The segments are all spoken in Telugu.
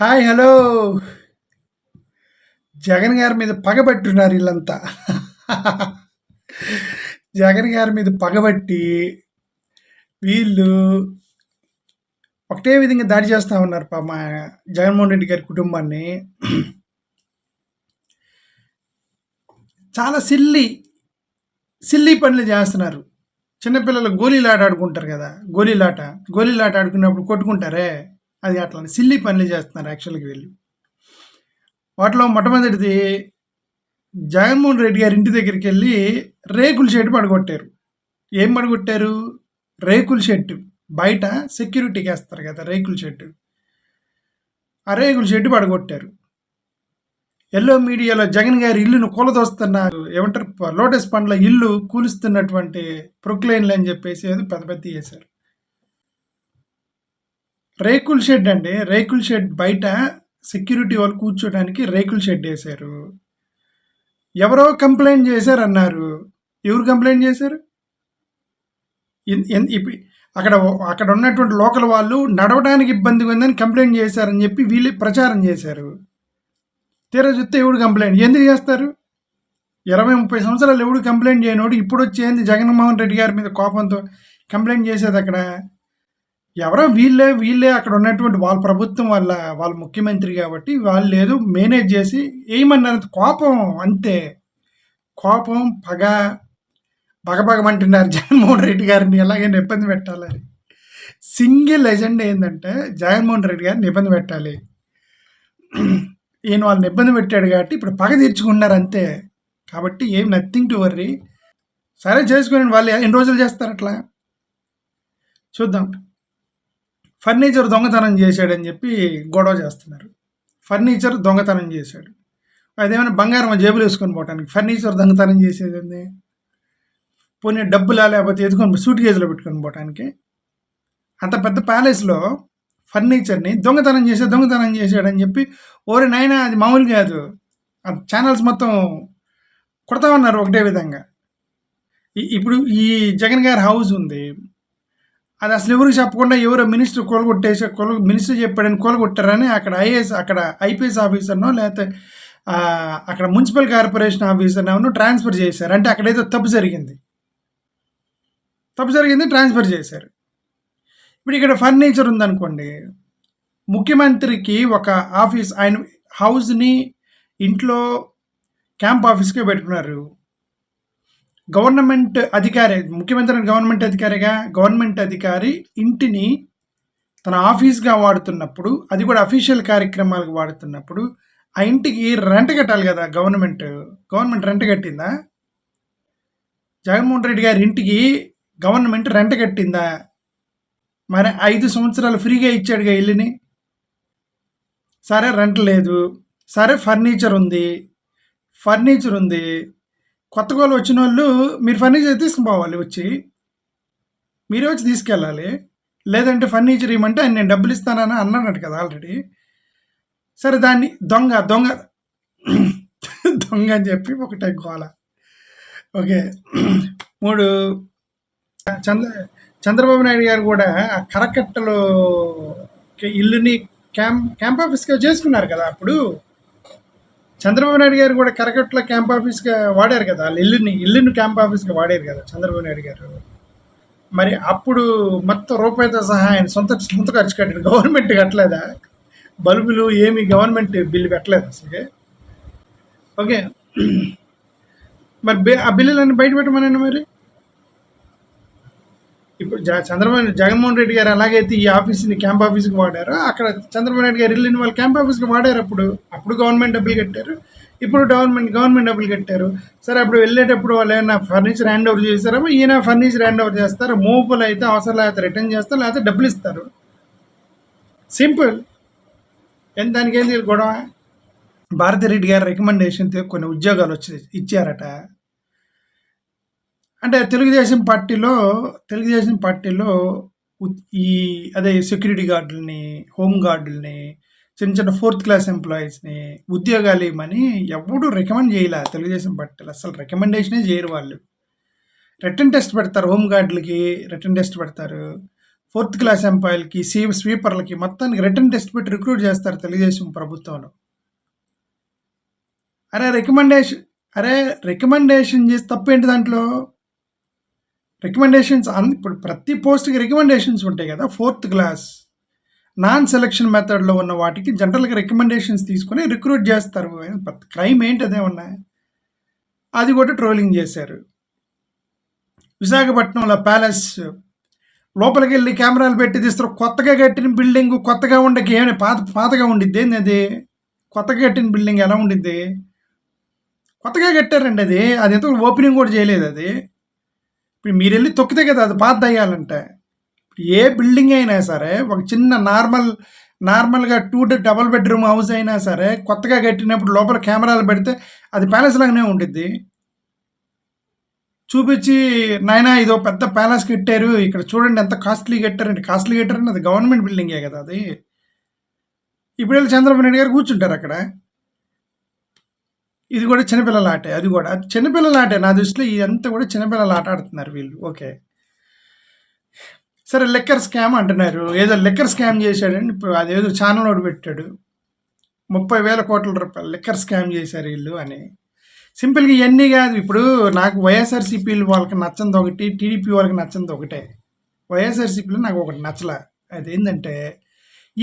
Hi hello. జగన్ గారి మీద పగబట్టున్నారు వీళ్ళంతా జగన్ గారి మీద పగబట్టి వీళ్ళు ఒకటే విధంగా దాడి చేస్తూ ఉన్నారు పా మా జగన్మోహన్ రెడ్డి గారి కుటుంబాన్ని. చాలా సిల్లి సిల్లి పనులు చేస్తున్నారు. చిన్నపిల్లలు గోళీలాట ఆడుకుంటారు కదా గోళీలాట. గోళీలాట ఆడుకున్నప్పుడు కొట్టుకుంటారే? అది అట్లా సిల్లి పనులు చేస్తున్నారు యాక్చువల్గా వీళ్ళు. వాటిలో మొట్టమొదటిది జగన్మోహన్ రెడ్డి గారి ఇంటి దగ్గరికి వెళ్ళి రేకుల షెడ్ పడగొట్టారు. ఏం పడగొట్టారు? రేకుల షెడ్ బయట సెక్యూరిటీకి వేస్తారు కదా రేకుల షెడ్ ఆ రేకుల షెడ్ పడగొట్టారు. ఎల్లో మీడియాలో జగన్ గారి ఇల్లును కూలదోస్తున్నారు ఏమంటారు? లోటస్ పండ్ల ఇల్లు కూలుస్తున్నటువంటి ప్రొక్లైన్లు అని చెప్పేసి అది పెద్ద పెద్ద చేశారు రేకుల షెడ్ అండి. రేకుల షెడ్ బయట సెక్యూరిటీ వాళ్ళు కూర్చోడానికి రేకుల షెడ్ వేశారు. ఎవరో కంప్లైంట్ చేశారు అన్నారు ఎవరు కంప్లైంట్ చేశారు? అక్కడ అక్కడ ఉన్నటువంటి లోకల్ వాళ్ళు నడవడానికి ఇబ్బందిగా ఉందని కంప్లైంట్ చేశారని చెప్పి వీళ్ళు ప్రచారం చేశారు. తీరా చూస్తే ఎవడు కంప్లైంట్ ఎందుకు చేస్తారు? ఇరవై ముప్పై సంవత్సరాలు ఎవడు కంప్లైంట్ చేయనోడు? ఇప్పుడు వచ్చేంది జగన్మోహన్ రెడ్డి గారి మీద కోపంతో కంప్లైంట్ చేసేది అక్కడ. ఎవరో వీళ్ళే వీళ్ళే అక్కడ ఉన్నటువంటి వాళ్ళ ప్రభుత్వం వల్ల వాళ్ళ ముఖ్యమంత్రి కాబట్టి వాళ్ళు లేదు మేనేజ్ చేసి ఏమన్నారు కోపం అంతే. కోపం పగ బగబగమంటున్నారు జగన్మోహన్ రెడ్డి గారిని ఎలాగైనా ఇబ్బంది పెట్టాలని సింగిల్ ఎజెండా ఏంటంటే జగన్మోహన్ రెడ్డి గారిని ఇబ్బంది పెట్టాలి. ఈయన వాళ్ళని ఇబ్బంది పెట్టాడు కాబట్టి ఇప్పుడు పగ తీర్చుకున్నారు అంతే. కాబట్టి ఏం నథింగ్ టు వర్రీ సరే చేసుకుని వాళ్ళు ఎన్ని రోజులు చేస్తారు అట్లా? చూద్దాం. ఫర్నిచర్ దొంగతనం చేశాడని చెప్పి గొడవ చేస్తున్నారు. ఫర్నిచర్ దొంగతనం చేశాడు. అదేమైనా బంగారం జేబులు వేసుకొని పోవటానికి ఫర్నిచర్ దొంగతనం చేసేది ఉంది పోనీ డబ్బులా లేకపోతే ఎదుకొని సూట్ కేజీలో పెట్టుకొని పోవటానికి? అంత పెద్ద ప్యాలెస్లో ఫర్నిచర్ని దొంగతనం చేసే దొంగతనం చేశాడని చెప్పి ఓరి నాయన అది మామూలు కాదు. ఛానల్స్ మొత్తం కొడతా ఉన్నారు ఒకటే విధంగా. ఇప్పుడు ఈ జగన్ గారి హౌస్ ఉంది. అది అసలు ఎవరికి చెప్పకుండా ఎవరో మినిస్టర్ కొలగొట్టేసి కొల మినిస్టర్ చెప్పాడని కొలగొట్టారని అక్కడ ఐఏఎస్ అక్కడ ఐపీఎస్ ఆఫీసర్నో లేకపోతే అక్కడ మున్సిపల్ కార్పొరేషన్ ఆఫీసర్నో ట్రాన్స్ఫర్ చేశారు. అంటే అక్కడ ఏదో తప్పు జరిగింది. తప్పు జరిగింది ట్రాన్స్ఫర్ చేశారు. ఇప్పుడు ఇక్కడ ఫర్నిచర్ ఉందనుకోండి. ముఖ్యమంత్రికి ఒక ఆఫీస్ ఆయన హౌస్ని ఇంట్లో క్యాంప్ ఆఫీస్కే పెట్టుకున్నారు. గవర్నమెంట్ అధికారి ముఖ్యమంత్రి గవర్నమెంట్ అధికారిగా గవర్నమెంట్ అధికారి ఇంటిని తన ఆఫీస్గా వాడుతున్నప్పుడు అది కూడా అఫీషియల్ కార్యక్రమాలకు వాడుతున్నప్పుడు ఆ ఇంటికి రెంట్ కట్టాలి కదా గవర్నమెంట్. గవర్నమెంట్ రెంట్ కట్టిందా? జగన్మోహన్ రెడ్డి గారి ఇంటికి గవర్నమెంట్ రెంట్ కట్టిందా? మరి ఐదు సంవత్సరాలు ఫ్రీగా ఇచ్చాడుగా ఇల్లుని? సరే రెంట్ లేదు. సరే ఫర్నిచర్ ఉంది. ఫర్నిచర్ ఉంది. కొత్త వాళ్ళు వచ్చిన వాళ్ళు మీరు ఫర్నిచర్ తీసుకుపోవాలి వచ్చి. మీరే వచ్చి తీసుకెళ్ళాలి. లేదంటే ఫర్నిచర్ ఇవ్వమంటే ఆయన నేను డబ్బులు ఇస్తానని అన్నాడు కదా ఆల్రెడీ. సరే దాన్ని దొంగ దొంగ. దొంగ అని చెప్పి ఒకటే గోల. ఓకే. మూడు. చంద్ర చంద్రబాబు నాయుడు గారు కూడా కరకట్టలో ఇల్లుని క్యాంప్ క్యాంప్ ఆఫీస్గా చేసుకున్నారు కదా అప్పుడు. చంద్రబాబు నాయుడు గారు కూడా కరకట్ల క్యాంప్ ఆఫీస్గా వాడారు కదా. ఇల్లుని ఇల్లుని క్యాంప్ ఆఫీస్గా వాడారు కదా చంద్రబాబు నాయుడు గారు. మరి అప్పుడు మొత్తం రూపాయితో సహా ఆయన సొంత సొంత ఖర్చు కట్టాడు. గవర్నమెంట్ కట్టలేదా? బల్బులు ఏమి గవర్నమెంట్ బిల్లు పెట్టలేదు అసలు ఓకే. మరి ఆ బిల్లులన్నీ బయట పెట్టమనండి మరి? ఇప్పుడు చంద్రబాబు జగన్మోహన్ రెడ్డి గారు ఎలాగైతే ఈ ఆఫీస్ని క్యాంప్ ఆఫీస్కి వాడారో అక్కడ చంద్రబాబు నాయుడు గారు వెళ్ళిన వాళ్ళు క్యాంప్ ఆఫీస్కి వాడారు అప్పుడు. అప్పుడు గవర్నమెంట్ డబ్బులు కట్టారు. ఇప్పుడు గవర్నమెంట్ గవర్నమెంట్ డబ్బులు కట్టారు. సరే అప్పుడు వెళ్ళేటప్పుడు వాళ్ళు ఏమైనా ఫర్నిచర్ హ్యాండ్ ఓవర్ చేస్తారో ఈయన ఫర్నిచర్ హ్యాండ్ ఓవర్ చేస్తారు? మూపులు అయితే అవసరం లేకపోతే రిటర్న్ చేస్తారు? లేకపోతే డబ్బులు ఇస్తారు? సింపుల్. ఎంత దానికి ఏంది గొడవ భారతిరెడ్డి గారి రికమెండేషన్తో కొన్ని ఉద్యోగాలు వచ్చి ఇచ్చారట. అంటే తెలుగుదేశం పార్టీలో తెలుగుదేశం పార్టీలో ఈ అదే సెక్యూరిటీ గార్డులని హోమ్ గార్డులని చిన్న చిన్న ఫోర్త్ క్లాస్ ఎంప్లాయీస్ని ఉద్యోగాలు ఇవ్వమని ఎవడు రికమెండ్ చేయలే. తెలుగుదేశం పార్టీలు అసలు రికమెండేషనే చేయరు వాళ్ళు. రిటర్న్ టెస్ట్ పెడతారు హోమ్ గార్డులకి రిటర్న్ టెస్ట్ పెడతారు. ఫోర్త్ క్లాస్ ఎంప్లాయీలకి సీ స్వీపర్లకి మొత్తానికి రిటర్న్ టెస్ట్ పెట్టి రిక్రూట్ చేస్తారు తెలుగుదేశం ప్రభుత్వంలో. అరే రికమెండేషన్ అరే రికమెండేషన్ చేసి తప్పేంటి దాంట్లో? రికమెండేషన్స్ అన్ ఇప్పుడు ప్రతి పోస్ట్కి రికమెండేషన్స్ ఉంటాయి కదా ఫోర్త్ క్లాస్ నాన్ సెలక్షన్ మెథడ్లో ఉన్న వాటికి జనరల్గా రికమెండేషన్స్ తీసుకొని రిక్రూట్ చేస్తారు. క్రైమ్ ఏంటి అదే ఉన్నాయి? అది కూడా ట్రోలింగ్ చేశారు. విశాఖపట్నంలో ప్యాలెస్ లోపలికి వెళ్ళి కెమెరాలు పెట్టి తీస్తారు. కొత్తగా కట్టిన బిల్డింగ్ కొత్తగా ఉండకి ఏమైనా పాత పాతగా ఉండిద్ది ఏంది అది కొత్తగా కట్టిన బిల్డింగ్ ఎలా ఉండిద్ది? కొత్తగా కట్టారండి అది. అది ఎంతో ఓపెనింగ్ కూడా చేయలేదు అది. మీరు వెళ్ళి తొక్కితే కదా అది పాత అయ్యాలంటే ఏ బిల్డింగ్ అయినా సరే ఒక చిన్న నార్మల్ నార్మల్గా టూ డబల్ బెడ్రూమ్ హౌస్ అయినా సరే కొత్తగా కట్టినప్పుడు లోపల కెమెరాలు పెడితే అది ప్యాలెస్ లాగానే ఉండిద్ది. చూపించి నాయన ఇదో పెద్ద ప్యాలెస్ కట్టారు ఇక్కడ చూడండి ఎంత కాస్ట్లీ కట్టారండి కాస్ట్లీ కట్టారండి అది గవర్నమెంట్ బిల్డింగే కదా అది. ఇప్పుడు వెళ్ళి చంద్రబాబు నాయుడు గారు కూర్చుంటారు అక్కడ. ఇది కూడా చిన్నపిల్లల ఆటే అది కూడా. అది చిన్నపిల్లల ఆటే నా దృష్టిలో ఇదంతా కూడా చిన్నపిల్లల ఆట ఆడుతున్నారు వీళ్ళు. ఓకే. సరే లెక్కర్ స్కామ్ అంటున్నారు. ఏదో లెక్కర్ స్కామ్ చేశాడని ఇప్పుడు అదేదో ఛానల్ ఒకటి పెట్టాడు. ముప్పై వేల కోట్ల రూపాయలు లెక్కర్ స్కామ్ చేశారు వీళ్ళు అని. సింపుల్గా ఇవన్నీ కాదు. ఇప్పుడు నాకు వైఎస్ఆర్సీపీలు వాళ్ళకి నచ్చంది ఒకటి టీడీపీ వాళ్ళకి నచ్చంది ఒకటే. వైఎస్ఆర్సీపీలో నాకు ఒకటి నచ్చలే. అదేంటంటే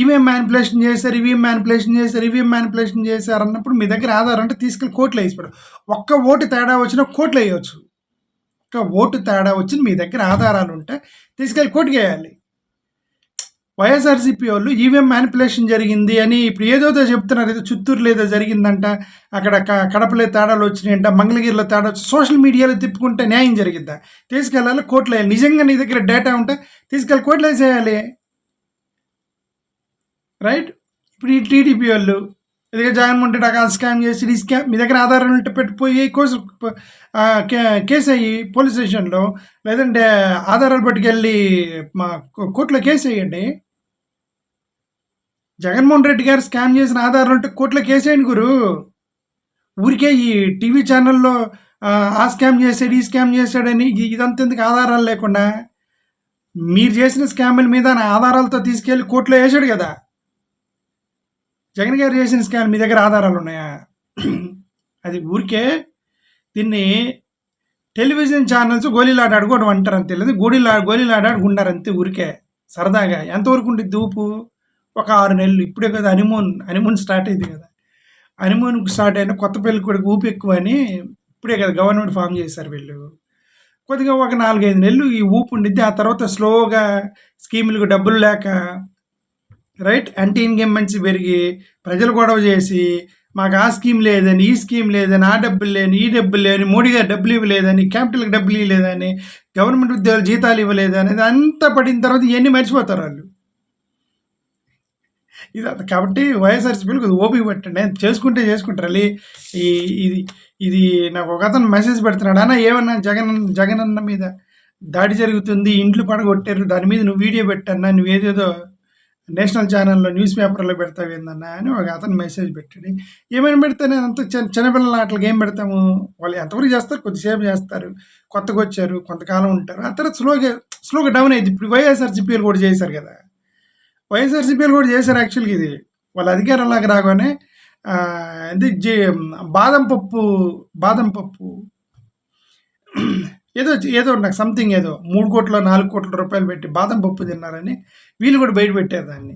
ఇవేం మ్యానిపులేషన్ చేశారు ఇవేం మ్యానిపులేషన్ చేశారు ఇవేం మ్యానిపులేషన్ చేశారు అన్నప్పుడు మీ దగ్గర ఆధారం అంటే తీసుకెళ్ళి కోట్లు వేసిపోయాడు ఒక్క ఓటు తేడా వచ్చినా కోట్లు వేయవచ్చు ఒక్క ఓటు తేడా వచ్చిన మీ దగ్గర ఆధారాలు ఉంటే తీసుకెళ్ళి కోర్టుకి వేయాలి. వైఎస్ఆర్సీపీ వాళ్ళు ఈవీఎం మ్యానిపులేషన్ జరిగింది అని ఇప్పుడు ఏదోదో చెప్తున్నారు. ఏదో చిత్తూరులో ఏదో జరిగిందంట. అక్కడ కడపలో తేడాలు వచ్చినాయంట. మంగళగిరిలో తేడా వచ్చి సోషల్ మీడియాలో తిప్పుకుంటే న్యాయం జరిగిద్దా? తీసుకెళ్ళాలి కోర్టులో వేయాలి. నిజంగా నీ దగ్గర డేటా ఉంటే తీసుకెళ్ళి కోర్టులో వేసేయాలి. రైట్? ఇప్పుడు ఈ టీడీపీ వాళ్ళు ఇదిగా జగన్మోహన్ రెడ్డి అక్కడ స్కామ్ చేసి ఈ స్కామ్ మీ దగ్గర ఆధారం ఉంటే పెట్టిపోయి కోసు కేసు అయ్యి పోలీస్ స్టేషన్లో లేదంటే ఆధారాలు పట్టుకెళ్ళి మా కోర్టులో కేసు వేయండి. జగన్మోహన్ రెడ్డి గారు స్కామ్ చేసిన ఆధారాలు ఉంటే కోర్టులో కేసు వేయండి గురు. ఊరికే ఈ టీవీ ఛానల్లో ఆ స్కామ్ చేశాడు ఈ స్కామ్ చేశాడని ఇదంతా ఎందుకు ఆధారాలు లేకుండా? మీరు చేసిన స్కామ్ల మీద ఆధారాలతో తీసుకెళ్ళి కోర్టులో వేసాడు కదా. జగన్ గారు చేసిన స్కాన్ మీ దగ్గర ఆధారాలు ఉన్నాయా? అది ఊరికే దీన్ని టెలివిజన్ ఛానల్స్ గోళీలాట ఆడుకోవడం అంటారు అంతే లేదు గోళీలా గోళీలాట ఆడుకుంటారు అంతే ఊరికే. సరదాగా. ఎంతవరకు ఉంటుంది దూపు ఒక ఆరు నెలలు. ఇప్పుడే కదా హనీమూన్ హనీమూన్ స్టార్ట్ అయింది కదా. హనీమూన్కి స్టార్ట్ అయిన కొత్త పెళ్ళి కూడా ఊపి ఎక్కువ అని ఇప్పుడే కదా గవర్నమెంట్ ఫామ్ చేశారు వీళ్ళు. కొద్దిగా ఒక నాలుగైదు నెలలు ఈ ఊపు ఉండిద్ది. ఆ తర్వాత స్లోగా స్కీములకు డబ్బులు లేక రైట్? యాంటీ ఇన్కంబెన్సీ పెరిగి ప్రజలు గొడవ చేసి మాకు ఆ స్కీమ్ లేదని ఈ స్కీమ్ లేదని ఆ డబ్బులు లేని ఈ డబ్బులు లేని మోడీ గారు డబ్బులు ఇవ్వలేదని క్యాపిటల్కి డబ్బులు ఇవ్వలేదని గవర్నమెంట్ ఉద్యోగాలు జీతాలు ఇవ్వలేదు అనేది అంతా పడిన తర్వాత ఇవన్నీ మర్చిపోతారు వాళ్ళు. ఇది కాబట్టి వైఎస్ఆర్సీపీలు కొద్దిగా ఓపిక పెట్టండి. చేసుకుంటే చేసుకుంటారు. అది ఈ ఇది ఇది నాకు ఒక అతను మెసేజ్ పెడుతున్నాడు. అన్న ఏమన్నా జగన్ జగన్ అన్న మీద దాడి జరుగుతుంది ఇంట్లో పడగొట్టారు దాని మీద నువ్వు వీడియో పెట్టన్నా నువ్వు ఏదేదో నేషనల్ ఛానల్లో న్యూస్ పేపర్లో పెడతావు ఏందన్నా అని ఒక అతను మెసేజ్ పెట్టాడు. ఏమైనా పెడితే నేను అంత చిన్న చిన్నపిల్లల ఆటలకి ఏం పెడతాము? వాళ్ళు ఎంతవరకు చేస్తారు? కొద్దిసేపు చేస్తారు. కొత్తగా వచ్చారు కొంతకాలం ఉంటారు. ఆ తర్వాత స్లోగా స్లోగా డౌన్ అయింది. ఇప్పుడు వైఎస్ఆర్సీపీఎల్ కూడా చేశారు కదా. వైఎస్ఆర్సీపీఎల్ కూడా చేశారు యాక్చువల్గా ఇది. వాళ్ళ అధికారంలోకి రాగానే ఇది బాదం పప్పు బాదం పప్పు. ఏదో ఏదో నాకు సంథింగ్ ఏదో మూడు కోట్ల నాలుగు కోట్ల రూపాయలు పెట్టి బాదం పప్పు తిన్నారని వీళ్ళు కూడా బయట పెట్టారు దాన్ని.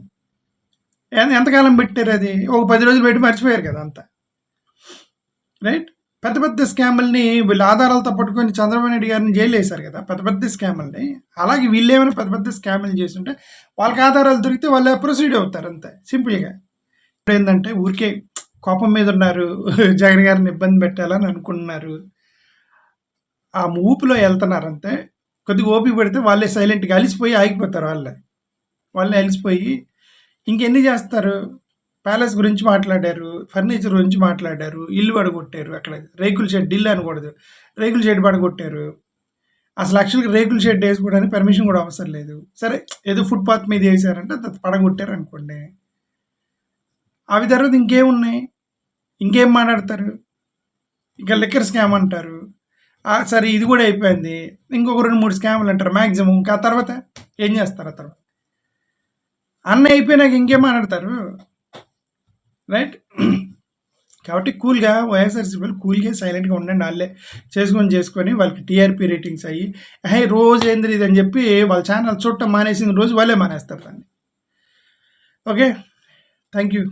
ఎంతకాలం పెట్టారు అది? ఒక పది రోజులు బయట మర్చిపోయారు కదా అంతా. రైట్ పెద్ద పెద్ద స్కాముల్ని వీళ్ళు ఆధారాలతో పట్టుకొని చంద్రబాబు నాయుడు గారిని జైలు వేశారు కదా పెద్ద పెద్ద స్కాముల్ని. అలాగే వీళ్ళు ఏమైనా పెద్ద పెద్ద స్కాములు చేస్తుంటే వాళ్ళకి ఆధారాలు దొరికితే వాళ్ళు ప్రొసీడ్ అవుతారు అంతే సింపుల్గా. ఇప్పుడు ఏంటంటే ఊరికే కోపం మీద ఉన్నారు జగన్ గారిని ఇబ్బంది పెట్టాలని అనుకుంటున్నారు. ఆ ఊపిలో వెళ్తున్నారంతే కొద్దిగా ఓపిక పెడితే వాళ్ళే సైలెంట్గా అలిసిపోయి ఆగిపోతారు వాళ్ళే. వాళ్ళే అలిసిపోయి ఇంకెన్ని చేస్తారు? ప్యాలెస్ గురించి మాట్లాడారు ఫర్నిచర్ గురించి మాట్లాడారు ఇల్లు పడగొట్టారు అక్కడ రేకుల షెడ్ ఇల్లు అనకూడదు రేకుల షెడ్ పడగొట్టారు. అసలు యాక్చువల్గా రేకుల షెడ్ వేసుకోవడానికి పర్మిషన్ కూడా అవసరం లేదు. సరే ఏదో ఫుట్పాత్ మీద వేసారంటే అది పడగొట్టారు అనుకోండి. అవి తర్వాత ఇంకేమున్నాయి? ఇంకేం మాట్లాడతారు? ఇంకా లిక్కర్ స్కామ్ అంటారు. సరే ఇది కూడా అయిపోయింది. ఇంకొక రెండు మూడు స్కామ్లు అంటారు మ్యాక్సిమం ఇంకా తర్వాత ఏం చేస్తారు తర్వాత? అన్న అయిపోయినాక ఇంకేం మాట్లాడతారు? రైట్? కాబట్టి కూల్గా వైఎస్ఆర్సీపీలు కూల్గా సైలెంట్గా ఉండండి వాళ్ళే. చేసుకొని చేసుకొని వాళ్ళకి టీఆర్పీ రేటింగ్స్ అయ్యి హే రోజు ఏంది ఇది అని చెప్పి వాళ్ళ ఛానల్ చూడటం మానేసిన రోజు వాళ్ళే మానేస్తారు దాన్ని. ఓకే? Thank you.